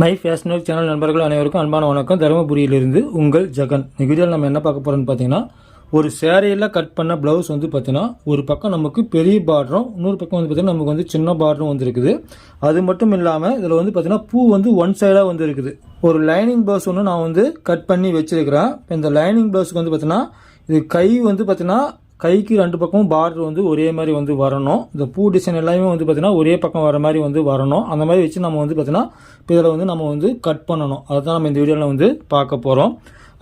My fashion channel நண்பர்கள் அனைவருக்கும் அன்பான வணக்கம். தருமபுரியிலிருந்து உங்கள் ஜெகன். நிகழ்ச்சியில் நம்ம என்ன பார்க்க போகிறோம்னு பார்த்தீங்கன்னா ஒரு சேரீயில் கட் பண்ண ப்ளவுஸ் வந்து பார்த்தீங்கன்னா ஒரு பக்கம் நமக்கு பெரிய பார்டரும் இன்னொரு பக்கம் வந்து பார்த்தீங்கன்னா நமக்கு வந்து சின்ன பார்டரும் வந்துருக்குது. அது மட்டும் இல்லாமல் இதில் வந்து பார்த்தீங்கன்னா பூ வந்து ஒன் சைடாக வந்து இருக்குது ஒரு லைனிங் ப்ளவுஸ் ஒன்று நான் வந்து கட் பண்ணி வச்சுருக்கிறேன். இப்போ இந்த லைனிங் ப்ளவுஸுக்கு வந்து பார்த்தீங்கன்னா இது கை வந்து பார்த்தீங்கன்னா கைக்கு ரெண்டு பக்கமும் பார்டர் வந்து ஒரே மாதிரி வந்து வரணும். இந்த பூ டிசைன் எல்லாமே வந்து பார்த்தீங்கன்னா ஒரே பக்கம் வர மாதிரி வந்து வரணும். அந்த மாதிரி வச்சு நம்ம வந்து பார்த்தீங்கன்னா இப்போ இதில் வந்து நம்ம வந்து கட் பண்ணணும். அதுதான் நம்ம இந்த வீடியோவில் வந்து பார்க்க போகிறோம்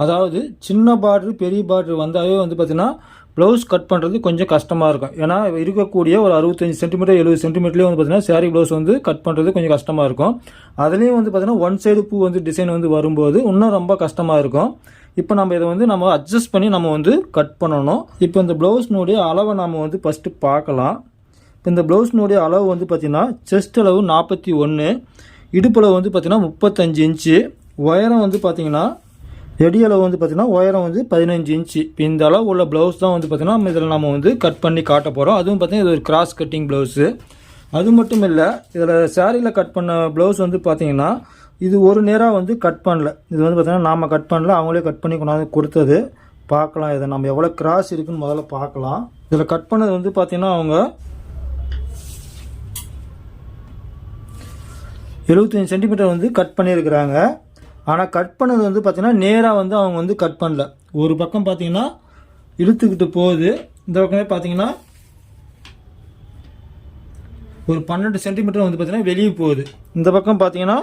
அதாவது சின்ன பார்டர் பெரிய பார்டர் வந்தாவே வந்து பார்த்தீங்கன்னா ப்ளவுஸ் கட் பண்ணுறது கொஞ்சம் கஷ்டமாக இருக்கும். ஏன்னா இருக்கக்கூடிய ஒரு அறுபத்தஞ்சு சென்டிமீட்டர் எழுபது சென்டிமீட்டர்லேயே வந்து பார்த்தீங்கன்னா சாரி ப்ளவுஸ் வந்து கட் பண்ணுறது கொஞ்சம் கஷ்டமாக இருக்கும். அதுலேயும் வந்து பார்த்தீங்கன்னா ஒன் சைடு பூ வந்து டிசைன் வந்து வரும்போது இன்னும் ரொம்ப கஷ்டமாக இருக்கும். இப்போ நம்ம இதை வந்து நம்ம அட்ஜஸ்ட் பண்ணி நம்ம வந்து கட் பண்ணணும். இப்போ இந்த ப்ளவுஸ்னுடைய அளவை நம்ம வந்து ஃபஸ்ட்டு பார்க்கலாம். இப்போ இந்த ப்ளவுஸ்னுடைய அளவு வந்து பார்த்திங்கன்னா செஸ்ட் அளவு நாற்பத்தி ஒன்று இடுப்பளவு வந்து பார்த்திங்கன்னா முப்பத்தஞ்சு இன்ச்சு உயரம் வந்து பார்த்திங்கன்னா எடி அளவு வந்து பார்த்திங்கன்னா உயரம் வந்து பதினஞ்சு இன்ச்சு. இப்போ இந்த அளவு உள்ள ப்ளவுஸ் தான் வந்து பார்த்திங்கன்னா நம்ம இதில் நம்ம வந்து கட் பண்ணி காட்ட போகிறோம் அதுவும் பார்த்திங்கன்னா இது ஒரு கிராஸ் கட்டிங் ப்ளவுஸு அது மட்டும் இல்லை இதில் சாரியில் கட் பண்ண ப்ளவுஸ் வந்து பார்த்திங்கன்னா இது ஒரு நேராக வந்து கட் பண்ணல. இது வந்து பார்த்திங்கன்னா நாம் கட் பண்ணல அவங்களே கட் பண்ணி கொண்டாந்து கொடுத்தது. பார்க்கலாம் இதை நம்ம எவ்வளோ கிராஸ் இருக்குன்னு முதல்ல பார்க்கலாம். இதில் கட் பண்ணது வந்து பார்த்திங்கன்னா அவங்க எழுபத்தஞ்சு சென்டிமீட்டர் வந்து கட் பண்ணியிருக்கிறாங்க. ஆனால் கட் பண்ணது வந்து பார்த்திங்கன்னா நேராக வந்து அவங்க வந்து கட் பண்ணல. ஒரு பக்கம் பார்த்தீங்கன்னா இழுத்துக்கிட்டு போகுது. இந்த பக்கமே பார்த்திங்கன்னா ஒரு பன்னெண்டு சென்டிமீட்டர் வந்து பார்த்திங்கன்னா வெளியே போகுது. இந்த பக்கம் பார்த்தீங்கன்னா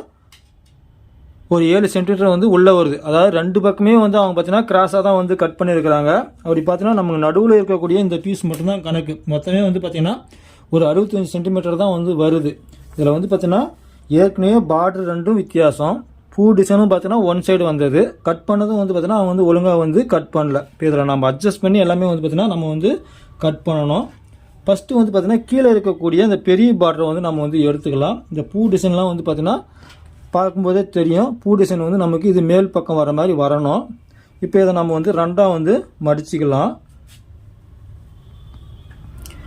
ஒரு ஏழு சென்டிமீட்டர் வந்து உள்ளே வருது. அதாவது ரெண்டு பக்கமே வந்து அவங்க பார்த்தீங்கன்னா கிராஸாக தான் வந்து கட் பண்ணியிருக்கிறாங்க அப்படி பார்த்தீங்கன்னா நமக்கு நடுவில் இருக்கக்கூடிய இந்த பீஸ் மட்டும்தான் கணக்கு. மொத்தமே வந்து பார்த்திங்கன்னா ஒரு அறுபத்தஞ்சு சென்டிமீட்டர் தான் வந்து வருது. இதில் வந்து பார்த்தீங்கன்னா ஏற்கனவே பார்டர் ரெண்டும் வித்தியாசம். பூ டிசைனும் பார்த்தீங்கன்னா ஒன் சைடு வந்தது. கட் பண்ணதும் வந்து பார்த்தீங்கன்னா அவங்க வந்து ஒழுங்காக வந்து கட் பண்ணல. இப்போ இதில் நம்ம அட்ஜஸ்ட் பண்ணி எல்லாமே வந்து பார்த்தீங்கன்னா நம்ம வந்து கட் பண்ணணும். ஃபஸ்ட்டு வந்து பார்த்தீங்கன்னா கீழே இருக்கக்கூடிய இந்த பெரிய பார்டரை வந்து நம்ம வந்து எடுத்துக்கலாம். இந்த பூ டிசைன்லாம் வந்து பார்த்திங்கன்னா பார்க்கும்போதே தெரியும். பூ டிசைன் வந்து நமக்கு இது மேல் பக்கம் வர மாதிரி வரணும். இப்போ இதை நம்ம வந்து ரெண்டாக வந்து மடிச்சிக்கலாம்.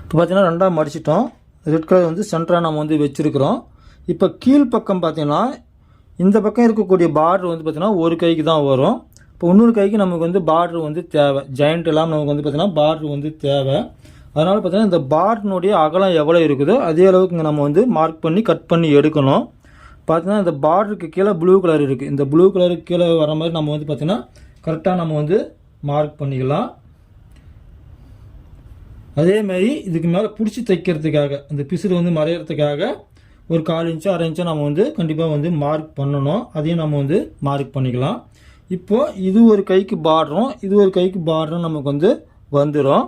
இப்போ பார்த்தீங்கன்னா ரெண்டாக மடிச்சிட்டோம். ரெட் கலர் வந்து சென்டராக நம்ம வந்து வச்சுருக்கிறோம். இப்போ கீழ் பக்கம் பார்த்தீங்கன்னா இந்த பக்கம் இருக்கக்கூடிய பார்டர் வந்து பார்த்திங்கன்னா ஒரு கைக்கு தான் வரும். இப்போ இன்னொரு கைக்கு நமக்கு வந்து பார்டர் வந்து தேவை. ஜாயிண்ட் எல்லாம் நமக்கு வந்து பார்த்திங்கன்னா பார்டர் வந்து தேவை. அதனால் பார்த்தீங்கன்னா இந்த பார்டனுடைய அகலம் எவ்வளோ இருக்குதோ அதே அளவுக்கு இங்கே நம்ம வந்து மார்க் பண்ணி கட் பண்ணி எடுக்கணும். பார்த்தீங்கன்னா இந்த பார்டருக்கு கீழே ப்ளூ கலர் இருக்குது இந்த ப்ளூ கலருக்கு கீழே வர மாதிரி நம்ம வந்து பார்த்திங்கன்னா கரெக்டாக நம்ம வந்து மார்க் பண்ணிக்கலாம். அதே மாதிரி இதுக்கு மேலே பிடிச்சி தைக்கிறதுக்காக இந்த பிசுறு வந்து மறையிறதுக்காக ஒரு கால் இன்ச்சு அரை இன்ச்சு நம்ம வந்து கண்டிப்பாக வந்து மார்க் பண்ணணும். அதையும் நம்ம வந்து மார்க் பண்ணிக்கலாம். இப்போது இது ஒரு கைக்கு பார்டரும் இது ஒரு கைக்கு பார்டரும் நமக்கு வந்து வந்துடும்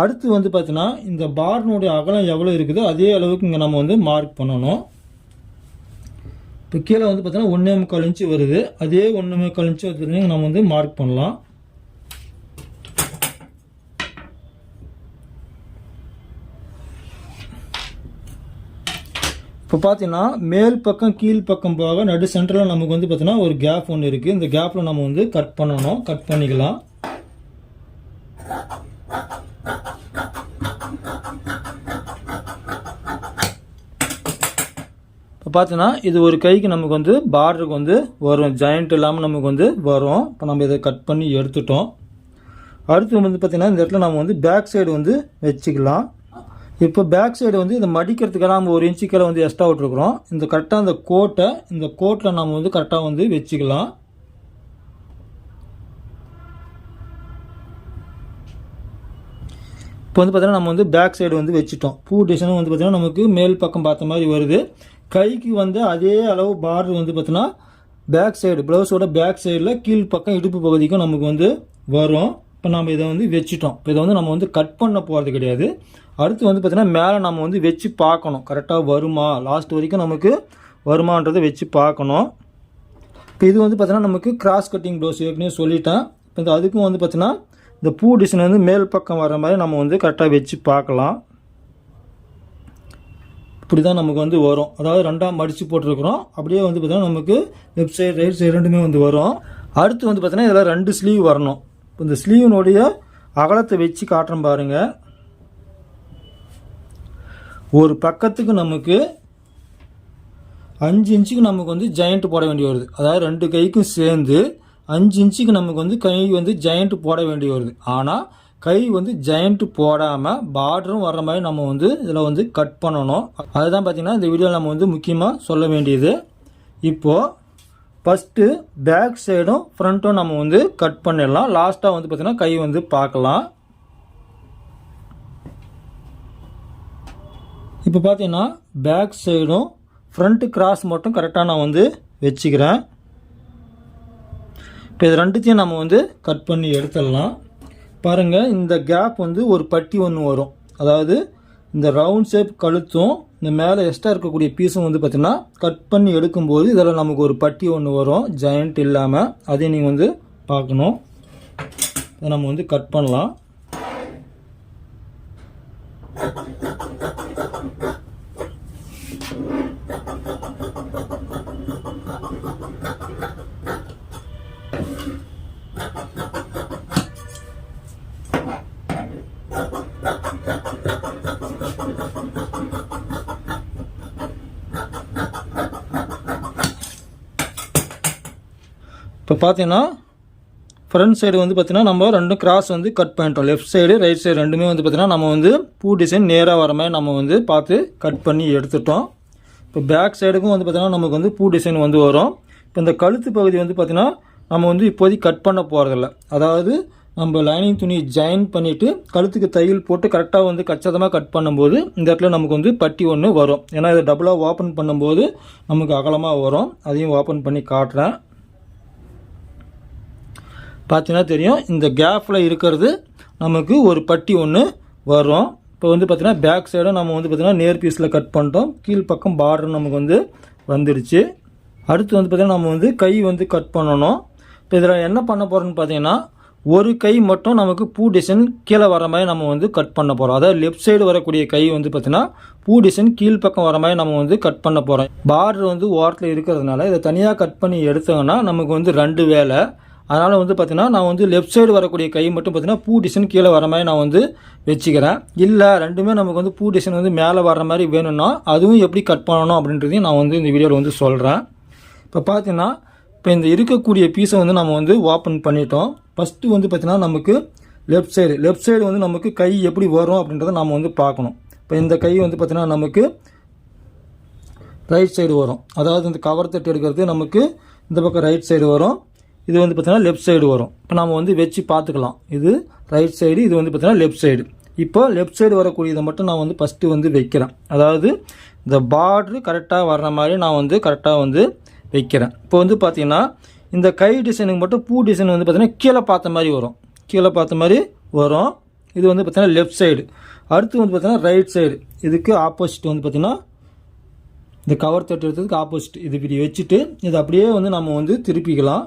அடுத்து வந்து பார்த்திங்கன்னா இந்த பார்டனுடைய அகலம் எவ்வளோ இருக்குதோ அதே அளவுக்கு இங்கே நம்ம வந்து மார்க் பண்ணணும். இப்போ கீழே வந்து பார்த்தீங்கன்னா ஒன்றே முக்கால் இன்ச்சு வருது. அதே ஒன்று முக்கால் இன்ச்சு வந்து நம்ம வந்து மார்க் பண்ணலாம். இப்போ பார்த்தீங்கன்னா மேல் பக்கம் கீழ் பக்கம் போக நடு சென்டரில் நமக்கு வந்து பார்த்தீங்கன்னா ஒரு கேப் ஒன்று இருக்குது இந்த கேப்பில் நம்ம வந்து கட் பண்ணணும். கட் பண்ணிக்கலாம். பார்த்தோன்னா பார்த்தீங்கன்னா இது ஒரு கைக்கு நமக்கு வந்து பார்டருக்கு வந்து வரும். ஜாயிண்ட் இல்லாமல் நமக்கு வந்து வரும். இப்போ நம்ம இதை கட் பண்ணி எடுத்துட்டோம். அடுத்து வந்து பார்த்திங்கன்னா இந்த இடத்துல நம்ம வந்து பேக் சைடு வந்து வச்சுக்கலாம். இப்போ பேக் சைடு வந்து இதை மடிக்கிறதுக்காக நம்ம ஒரு இன்ச்சு கீழே வந்து எக்ஸ்ட்ரா விட்ருக்குறோம் இந்த கரெக்டாக இந்த கோட்டை இந்த கோட்டில் நம்ம வந்து கரெக்டாக வந்து வச்சுக்கலாம். இப்போ வந்து பார்த்தீங்கன்னா நம்ம வந்து பேக் சைடு வந்து வச்சுட்டோம். பூ டிசைனும் வந்து பார்த்தீங்கன்னா நமக்கு மேல் பக்கம் பார்த்த மாதிரி வருது. கைக்கு வந்து அதே அளவு பார்டர் வந்து பார்த்தீங்கன்னா பேக் சைடு ப்ளவுஸோட பேக் சைடில் கீழ் பக்கம் இடுப்பு பகுதிக்கும் நமக்கு வந்து வரும். இப்போ நம்ம இதை வந்து வச்சுட்டோம். இப்போ இதை வந்து நம்ம வந்து கட் பண்ண போகிறது கிடையாது. அடுத்து வந்து பார்த்திங்கன்னா மேலே நம்ம வந்து வச்சு பார்க்கணும். கரெக்டாக வருமா? லாஸ்ட் வரைக்கும் நமக்கு வருமானன்றதை வச்சு பார்க்கணும். இப்போ இது வந்து பார்த்தீங்கன்னா நமக்கு கிராஸ் கட்டிங் ப்ளவுஸ் ஏற்கனவே சொல்லிட்டேன். இப்போ இந்த அதுக்கும் வந்து பார்த்தீங்கன்னா இந்த பூ டிசைன் வந்து மேல் பக்கம் வர மாதிரி நம்ம வந்து கரெக்டாக வச்சு பார்க்கலாம். இப்படி தான் நமக்கு வந்து வரும். அதாவது ரெண்டாம் மடித்து போட்டிருக்கிறோம். அப்படியே வந்து பார்த்தீங்கன்னா நமக்கு லெஃப்ட் சைடு ரைட் சைடு ரெண்டுமே வந்து வரும். அடுத்து வந்து பார்த்தீங்கன்னா இதில் ரெண்டு ஸ்லீவ் வரணும். இந்த ஸ்லீவினுடைய அகலத்தை வச்சு காட்டுறோம் பாருங்கள் ஒரு பக்கத்துக்கு நமக்கு அஞ்சு இன்ச்சுக்கு நமக்கு வந்து ஜாயிண்ட் போட வேண்டி வருது. அதாவது ரெண்டு கைக்கும் சேர்ந்து அஞ்சு இன்ச்சுக்கு நமக்கு வந்து கை வந்து ஜாயிண்ட் போட வேண்டி வருது. ஆனால் கை வந்து ஜாயிண்ட் போடாமல் பார்டரும் வர்ற மாதிரி நம்ம வந்து இதில் வந்து கட் பண்ணணும். அதுதான் பார்த்திங்கன்னா இந்த வீடியோவில் நம்ம வந்து முக்கியமாக சொல்ல வேண்டியது. இப்போது ஃபஸ்ட்டு பேக் சைடும் ஃப்ரண்ட்டும் நம்ம வந்து கட் பண்ணிடலாம். லாஸ்ட்டாக வந்து பார்த்திங்கன்னா கை வந்து பார்க்கலாம். இப்போ பார்த்தீங்கன்னா பேக் சைடும் ஃப்ரண்ட்டு கிராஸ் மட்டும் கரெக்டாக நான் வந்து வச்சுக்கிறேன். இப்போ இது ரெண்டுத்தையும் நம்ம வந்து கட் பண்ணி எடுத்துடலாம். பாருங்கள் இந்த கேப் வந்து ஒரு பட்டி ஒன்று வரும். அதாவது இந்த ரவுண்ட் ஷேப் கழுத்தும் இந்த மேலே எக்ஸ்ட்ரா இருக்கக்கூடிய பீஸும் வந்து பார்த்திங்கன்னா கட் பண்ணி எடுக்கும்போது இதில் நமக்கு ஒரு பட்டி ஒன்று வரும். ஜாயிண்ட் இல்லாமல் அதையும் நீங்கள் வந்து பார்க்கணும். இதை நம்ம வந்து கட் பண்ணலாம். இப்போ பார்த்தீங்கன்னா ஃப்ரண்ட் சைடு வந்து பார்த்திங்கன்னா நம்ம ரெண்டும் கிராஸ் வந்து கட் பண்ணிட்டோம். லெஃப்ட் சைடு ரைட் சைடு ரெண்டுமே வந்து பார்த்திங்கன்னா நம்ம வந்து பூ டிசைன் நேராக வர மாதிரி நம்ம வந்து பார்த்து கட் பண்ணி எடுத்துட்டோம். இப்போ பேக் சைடுக்கும் வந்து பார்த்திங்கன்னா நமக்கு வந்து பூ டிசைன் வந்து வரும். இப்போ இந்த கழுத்து பகுதி வந்து பார்த்திங்கன்னா நம்ம வந்து இப்போதைக்கு கட் பண்ண போகிறதில்ல அதாவது நம்ம லைனிங் துணி ஜாயின் பண்ணிவிட்டு கழுத்துக்கு தையல் போட்டு கரெக்டாக வந்து கச்சதமாக கட் பண்ணும்போது இந்த இடத்துல நமக்கு வந்து பட்டி ஒன்று வரும். ஏன்னா இதை டபுளாக ஓப்பன் பண்ணும்போது நமக்கு அகலமாக வரும். அதையும் ஓப்பன் பண்ணி காட்டுறேன். பார்த்தீங்கன்னா தெரியும் இந்த கேப்பில் இருக்கிறது நமக்கு ஒரு பட்டி ஒன்று வரும். இப்போ வந்து பார்த்திங்கன்னா பேக் சைடும் நம்ம வந்து பார்த்திங்கன்னா நேர் பீஸில் கட் பண்ணிட்டோம். கீழ் பக்கம் பார்டர் நமக்கு வந்து வந்துடுச்சு. அடுத்து வந்து பார்த்திங்கன்னா நம்ம வந்து கை வந்து கட் பண்ணணும். இப்போ இதில் என்ன பண்ண போகிறோம்னு பார்த்தீங்கன்னா ஒரு கை மட்டும் நமக்கு பூ டிசைன் கீழே வர மாதிரி நம்ம வந்து கட் பண்ண போகிறோம் அதாவது லெஃப்ட் சைடு வரக்கூடிய கை வந்து பார்த்திங்கன்னா பூ டிசைன் கீழ் பக்கம் வர மாதிரி நம்ம வந்து கட் பண்ண போகிறோம் பார்டர் வந்து ஓரத்தில் இருக்கிறதுனால இதை தனியாக கட் பண்ணி எடுத்தோங்கன்னா நமக்கு வந்து ரெண்டு வேலை. அதனால் வந்து பார்த்தீங்கன்னா நான் வந்து லெஃப்ட் சைடு வரக்கூடிய கை மட்டும் பார்த்தீங்கன்னா பூ டிசைன் கீழே வர மாதிரி நான் வந்து வச்சுக்கிறேன். இல்லை ரெண்டுமே நமக்கு வந்து பூ டிசைன் வந்து மேலே வர்ற மாதிரி வேணும்னா அதுவும் எப்படி கட் பண்ணணும் அப்படின்றதையும் நான் வந்து இந்த வீடியோவில் வந்து சொல்கிறேன் இப்போ பார்த்தீங்கன்னா இப்போ இந்த இருக்கக்கூடிய பீஸை வந்து நம்ம வந்து ஓப்பன் பண்ணிட்டோம். ஃபஸ்ட்டு வந்து பார்த்தீங்கன்னா நமக்கு லெஃப்ட் சைடு லெஃப்ட் சைடு வந்து நமக்கு கை எப்படி வரும் அப்படின்றத நம்ம வந்து பார்க்கணும். இப்போ இந்த கை வந்து பார்த்திங்கன்னா நமக்கு ரைட் சைடு வரும். அதாவது இந்த கவர் தட்டு எடுக்கிறது நமக்கு இந்த பக்கம் ரைட் சைடு வரும். இது வந்து பார்த்தீங்கன்னா லெஃப்ட் சைடு வரும். இப்போ நம்ம வந்து வச்சு பார்த்துக்கலாம். இது ரைட் சைடு இது வந்து பார்த்தீங்கன்னா லெஃப்ட் சைடு இப்போ லெஃப்ட் சைடு வரக்கூடியதை மட்டும் நான் வந்து ஃபஸ்ட்டு வந்து வைக்கிறேன். அதாவது இந்த பார்ட்ரு கரெக்டாக வர்ற மாதிரி நான் வந்து கரெக்டாக வந்து வைக்கிறேன். இப்போ வந்து பார்த்தீங்கன்னா இந்த கை டிசைனுக்கு மட்டும் பூ டிசைன் வந்து பார்த்தீங்கன்னா கீழே பார்த்த மாதிரி வரும். கீழே பார்த்த மாதிரி வரும். இது வந்து பார்த்தீங்கன்னா லெஃப்ட் சைடு அடுத்து வந்து பார்த்தீங்கன்னா ரைட் சைடு இதுக்கு ஆப்போசிட் வந்து பார்த்திங்கன்னா இந்த கவர் தட்டு எடுத்ததுக்கு ஆப்போசிட் இது இப்படி வச்சுட்டு இது அப்படியே வந்து நம்ம வந்து திருப்பிக்கலாம்.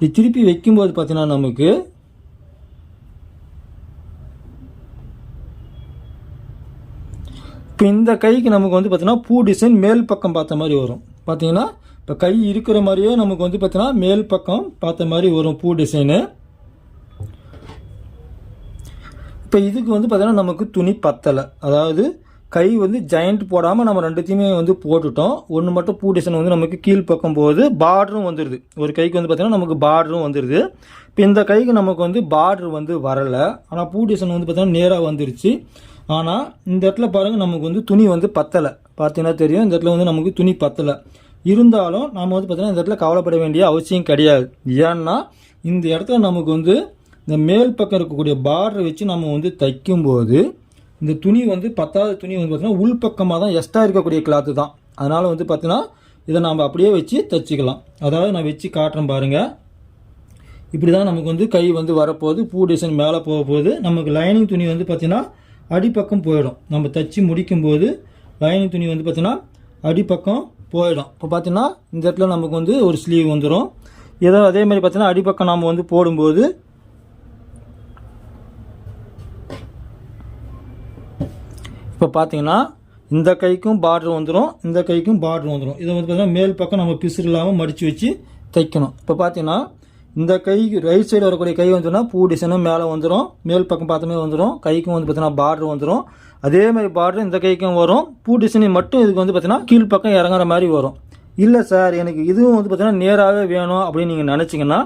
இப்படி திருப்பி வைக்கும்போது பார்த்தீங்கன்னா நமக்கு இப்போ இந்த கைக்கு நமக்கு வந்து பார்த்தீங்கன்னா பூ டிசைன் மேல் பக்கம் பார்த்த மாதிரி வரும். பார்த்தீங்கன்னா இப்போ கை இருக்கிற மாதிரியே நமக்கு வந்து பார்த்தீங்கன்னா மேல் பக்கம் பார்த்த மாதிரி வரும் பூ டிசைனு இப்போ இதுக்கு வந்து பார்த்தீங்கன்னா நமக்கு துணி பத்தலை. அதாவது கை வந்து ஜாயிண்ட் போடாமல் நம்ம ரெண்டுத்தையுமே வந்து போட்டுட்டோம். ஒன்று மட்டும் பூ டிசைன் வந்து நமக்கு கீழ் பக்கம் போகுது பார்டரும் வந்துடுது ஒரு கைக்கு வந்து பார்த்திங்கன்னா நமக்கு பார்டரும் வந்துடுது இப்போ இந்த கைக்கு நமக்கு வந்து பார்டர் வந்து வரலை. ஆனால் பூ டிசைன் வந்து பார்த்திங்கன்னா நேராக வந்துருச்சு. ஆனால் இந்த இடத்துல பாருங்கள் நமக்கு வந்து துணி வந்து பத்தலை. பார்த்தீங்கன்னா தெரியும் இந்த இடத்துல வந்து நமக்கு துணி பத்தலை. இருந்தாலும் நம்ம வந்து பார்த்திங்கன்னா இந்த இடத்துல கவலைப்பட வேண்டிய அவசியம் கிடையாது. ஏன்னா இந்த இடத்துல நமக்கு வந்து இந்த மேல் பக்கம் இருக்கக்கூடிய பார்டர் வச்சு நம்ம வந்து தைக்கும்போது இந்த துணி வந்து பத்தாவது துணி வந்து பார்த்திங்கன்னா உள்பக்கமாக தான் எக்ஸ்ட்ரா இருக்கக்கூடிய கிளாத்து தான். அதனால் வந்து பார்த்திங்கன்னா இதை நம்ம அப்படியே வச்சு தைச்சிக்கலாம். அதாவது நான் வச்சு காட்டுறேன் பாருங்கள் இப்படி தான் நமக்கு வந்து கை வந்து வரப்போகுது பூ டிசைன் மேலே போக போகுது நமக்கு லைனிங் துணி வந்து பார்த்திங்கன்னா அடிப்பக்கம் போயிடும். நம்ம தைச்சி முடிக்கும்போது லைனிங் துணி வந்து பார்த்திங்கன்னா அடிப்பக்கம் போயிடும். இப்போ பார்த்திங்கன்னா இந்த இடத்துல நமக்கு வந்து ஒரு ஸ்லீவ் வந்துடும் ஏதோ அதே மாதிரி பார்த்தீங்கன்னா அடிப்பக்கம் நம்ம வந்து போடும்போது இப்போ பார்த்தீங்கன்னா இந்த கைக்கும் பார்டர் வந்துடும் இந்த கைக்கும் பார்டர் வந்துடும் இதை வந்து பார்த்திங்கன்னா மேல் பக்கம் நம்ம பிசுறு இல்லாமல் மடித்து வச்சு தைக்கணும். இப்போ பார்த்தீங்கன்னா இந்த கை ரைட் சைடு வரக்கூடிய கை வந்துன்னா பூ டிசைனும் மேலே வந்துடும் மேல் பக்கம் பார்த்தோமே வந்துடும் கைக்கும் வந்து பார்த்தீங்கன்னா பார்டர் வந்துடும் அதே மாதிரி பார்டர் இந்த கைக்கும் வரும் பூ டிசைன் மட்டும் இதுக்கு வந்து பார்த்தீங்கன்னா கீழ் பக்கம் இறங்குற மாதிரி வரும். இல்லை சார் எனக்கு இதுவும் வந்து பார்த்தீங்கன்னா நேராகவே வேணும் அப்படின்னு நீங்கள் நினச்சிங்கன்னா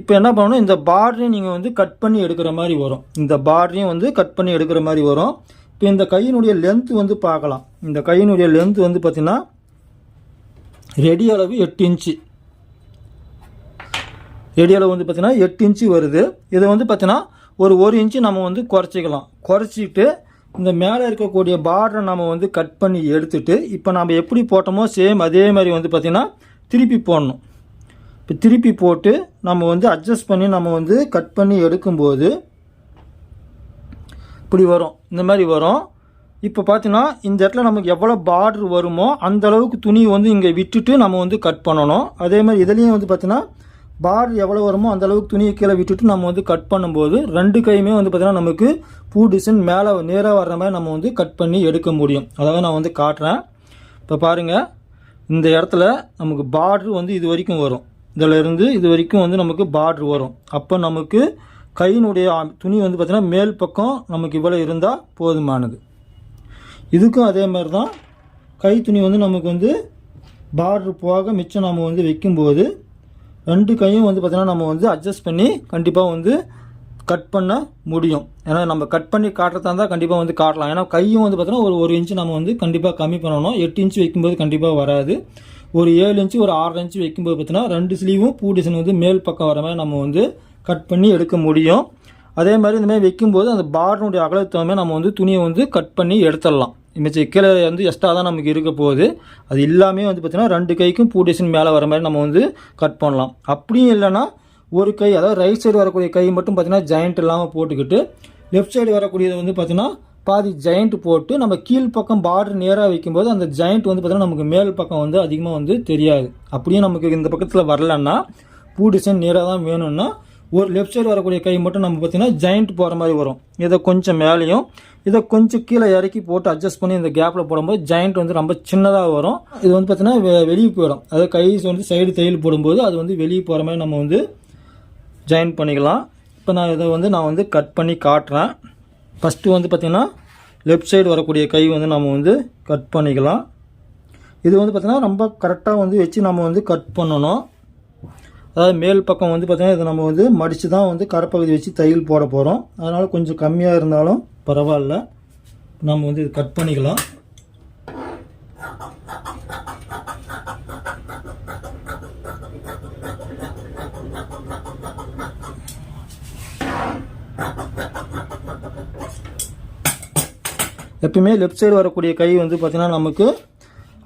இப்போ என்ன பண்ணணும் இந்த பார்டரையும் நீங்கள் வந்து கட் பண்ணி எடுக்கிற மாதிரி வரும். இந்த பார்டரையும் வந்து கட் பண்ணி எடுக்கிற மாதிரி வரும். இப்போ இந்த கையினுடைய லென்த்து வந்து பார்க்கலாம். இந்த கையினுடைய லென்த்து வந்து பார்த்தீங்கன்னா ரெடி அளவு எட்டு இன்ச்சு ரெடி அளவு வந்து பார்த்தீங்கன்னா எட்டு இன்ச்சு வருது. இதை வந்து பார்த்தீங்கன்னா ஒரு ஒரு இன்ச்சு நம்ம வந்து குறைச்சிக்கலாம். குறைச்சிட்டு இந்த மேலே இருக்கக்கூடிய பார்டரை நம்ம வந்து கட் பண்ணி எடுத்துட்டு இப்போ நம்ம எப்படி போட்டோமோ சேம் அதே மாதிரி வந்து பார்த்திங்கன்னா திருப்பி போடணும். இப்போ திருப்பி போட்டு நம்ம வந்து அட்ஜஸ்ட் பண்ணி நம்ம வந்து கட் பண்ணி எடுக்கும்போது இப்படி வரும் இந்த மாதிரி வரும். இப்போ பார்த்தீங்கன்னா இந்த இடத்துல நமக்கு எவ்வளோ பார்டர் வருமோ அந்த அளவுக்கு துணி வந்து இங்கே விட்டுட்டு நம்ம வந்து கட் பண்ணணும். அதே மாதிரி இதுலேயும் வந்து பார்த்தீங்கன்னா பார்டர் எவ்வளோ வருமோ அந்த அளவுக்கு துணியை கீழே விட்டுட்டு நம்ம வந்து கட் பண்ணும்போது ரெண்டு கையுமே வந்து பார்த்தீங்கன்னா நமக்கு பூ டிசைன் மேலே நேராக வர்ற மாதிரி நம்ம வந்து கட் பண்ணி எடுக்க முடியும். அதாவது நான் வந்து காட்டுறேன். இப்போ பாருங்கள் இந்த இடத்துல நமக்கு பார்டர் வந்து இது வரைக்கும் வரும். இதில் இருந்து இது வரைக்கும் வந்து நமக்கு பார்டர் வரும். அப்போ நமக்கு கையினுடைய துணி வந்து பார்த்திங்கன்னா மேல் பக்கம் நமக்கு இவ்வளோ இருந்தால் போதுமானது. இதுக்கும் அதே மாதிரி தான் கை துணி வந்து நமக்கு வந்து பார்டர் போக மிச்சம் நம்ம வந்து வைக்கும்போது ரெண்டு கையும் வந்து பார்த்திங்கன்னா நம்ம வந்து அட்ஜஸ்ட் பண்ணி கண்டிப்பாக வந்து கட் பண்ண முடியும். ஏன்னா நம்ம கட் பண்ணி காட்டுறதா இருந்தால் கண்டிப்பாக வந்து காட்டலாம். ஏன்னா கையும் வந்து பார்த்தீங்கன்னா ஒரு ஒரு இன்ச்சு நம்ம வந்து கண்டிப்பாக கம்மி பண்ணணும். எட்டு இன்ச்சு வைக்கும்போது கண்டிப்பாக வராது. ஒரு ஏழு இன்ச்சு ஒரு ஆறு இன்ச்சு வைக்கும்போது பார்த்தீங்கன்னா ரெண்டு ஸ்லீவும் பூ டிசைன் வந்து மேல் பக்கம் வர மாதிரி நம்ம வந்து கட் பண்ணி எடுக்க முடியும். அதே மாதிரி இந்த மாதிரி வைக்கும்போது அந்த பார்டனுடைய அகலத்துவமே நம்ம வந்து துணியை வந்து கட் பண்ணி எடுத்துடலாம். மிச்சம் கீழே வந்து எக்ஸ்ட்ரா தான் நமக்கு இருக்க போகுது. அது எல்லாமே வந்து பார்த்திங்கன்னா ரெண்டு கைக்கும் பூ டிசைன் மேலே வர மாதிரி நம்ம வந்து கட் பண்ணலாம். அப்படியும் இல்லைன்னா ஒரு கை அதாவது ரைட் சைடு வரக்கூடிய கை மட்டும் பார்த்திங்கன்னா ஜாயிண்ட் இல்லாமல் போட்டுக்கிட்டு லெஃப்ட் சைடு வரக்கூடியது வந்து பார்த்திங்கன்னா பாதி ஜாயிண்ட் போட்டு நம்ம கீழ் பக்கம் பார்டர் நேராக வைக்கும்போது அந்த ஜாயிண்ட் வந்து பார்த்திங்கன்னா நமக்கு மேல் பக்கம் வந்து அதிகமாக வந்து தெரியாது. அப்படியும் நமக்கு இந்த பக்கத்தில் வரலன்னா பூ டிசைன் நேராக தான் வேணும்னா ஒரு லெஃப்ட் சைடு வரக்கூடிய கை மட்டும் நம்ம பார்த்தீங்கன்னா ஜாயிண்ட் போகிற மாதிரி வரும். இதை கொஞ்சம் மேலேயும் இதை கொஞ்சம் கீழே இறக்கி போட்டு அட்ஜஸ்ட் பண்ணி இந்த கேப்பில் போடும்போது ஜாயிண்ட் வந்து ரொம்ப சின்னதாக வரும். இது வந்து பார்த்தீங்கன்னா வெ- வெளியே போயிடும். அதாவது கை வந்து சைடு தையல் போடும்போது அது வந்து வெளியே போகிற மாதிரி நம்ம வந்து ஜாயின் பண்ணிக்கலாம். இப்போ நான் இதை வந்து நான் வந்து கட் பண்ணி காட்டுறேன். ஃபஸ்ட்டு வந்து பார்த்திங்கன்னா லெஃப்ட் சைடு வரக்கூடிய கை வந்து நம்ம வந்து கட் பண்ணிக்கலாம். இது வந்து பார்த்திங்கன்னா ரொம்ப கரெக்டாக வந்து வச்சு நம்ம வந்து கட் பண்ணணும். அதாவது மேல் பக்கம் வந்து பார்த்திங்கன்னா இதை நம்ம வந்து மடித்து தான் வந்து கரைப்பகுதி வச்சு தையல் போட போகிறோம் அதனால் கொஞ்சம் கம்மியாக இருந்தாலும் பரவாயில்ல. நம்ம வந்து இது கட் பண்ணிக்கலாம். எப்பயுமே லெஃப்ட் சைடு வரக்கூடிய கை வந்து பார்த்திங்கன்னா நமக்கு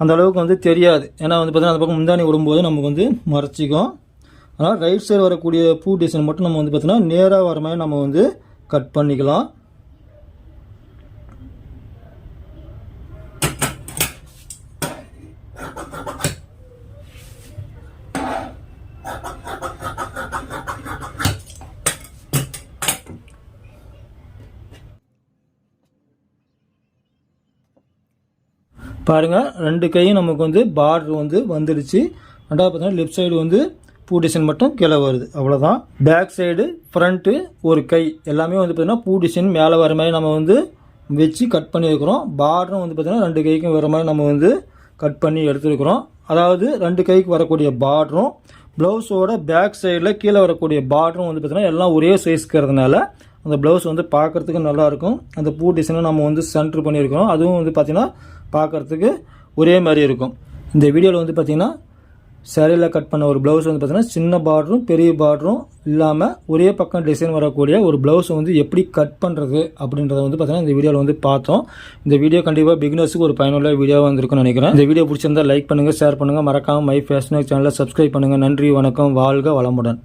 அந்த அளவுக்கு வந்து தெரியாது. ஏன்னா வந்து பார்த்திங்கன்னா அந்த பக்கம் முந்தானி விடும்போது நமக்கு வந்து மறைச்சிக்கும். ஆனால் ரைட் சைடு வரக்கூடிய பூ டிசைன் மட்டும் நம்ம வந்து பார்த்திங்கன்னா நேராக வர மாதிரி நம்ம வந்து கட் பண்ணிக்கலாம். பாருங்கள் ரெண்டு கையும் நமக்கு வந்து பார்டர் வந்து வந்துடுச்சு. ரெண்டாவது பார்த்தீங்கன்னா லெஃப்ட் சைடு வந்து பூ டிசைன் மட்டும் கீழே வருது. அவ்வளோதான் பேக் சைடு ஃப்ரண்ட்டு ஒரு கை. எல்லாமே வந்து பார்த்திங்கன்னா பூ டிசைன் மேலே வர மாதிரி நம்ம வந்து வச்சு கட் பண்ணியிருக்கிறோம் பார்டரும் வந்து பார்த்திங்கன்னா ரெண்டு கைக்கும் வர மாதிரி நம்ம வந்து கட் பண்ணி எடுத்துருக்குறோம். அதாவது ரெண்டு கைக்கு வரக்கூடிய பார்டரும் ப்ளவுஸோட பேக் சைடில் கீழே வரக்கூடிய பார்டரும் வந்து பார்த்திங்கன்னா எல்லாம் ஒரே சைஸ்க்கிறதுனால அந்த ப்ளவுஸ் வந்து பார்க்குறதுக்கு நல்லாயிருக்கும் அந்த பூ டிசைனும் நம்ம வந்து சென்ட்ரு பண்ணியிருக்கிறோம். அதுவும் வந்து பார்த்திங்கன்னா பார்க்குறதுக்கு ஒரே மாதிரி இருக்கும். இந்த வீடியோவில் வந்து பார்த்திங்கன்னா சேரீயில் கட் பண்ண ஒரு ப்ளவுஸ் வந்து பார்த்திங்கன்னா சின்ன பார்டரும் பெரிய பார்டரும் இல்லாமல் ஒரே பக்கம் டிசைன் வரக்கூடிய ஒரு ப்ளவுஸ் வந்து எப்படி கட் பண்ணுறது அப்படின்றத வந்து பார்த்திங்கன்னா இந்த வீடியோவில் வந்து பார்த்தோம். இந்த வீடியோ கண்டிப்பாக பிகினர்ஸுக்கு ஒரு பயனுள்ள வீடியோவாக வந்திருக்குன்னு நினைக்கிறேன். இந்த வீடியோ பிடிச்சிருந்தா லைக் பண்ணுங்கள் ஷேர் பண்ணுங்கள் மறக்காமல் மை ஃபேஷன் சேனலை சப்ஸ்கிரைப் பண்ணுங்கள் நன்றி வணக்கம் வாழ்க வளமுடன்.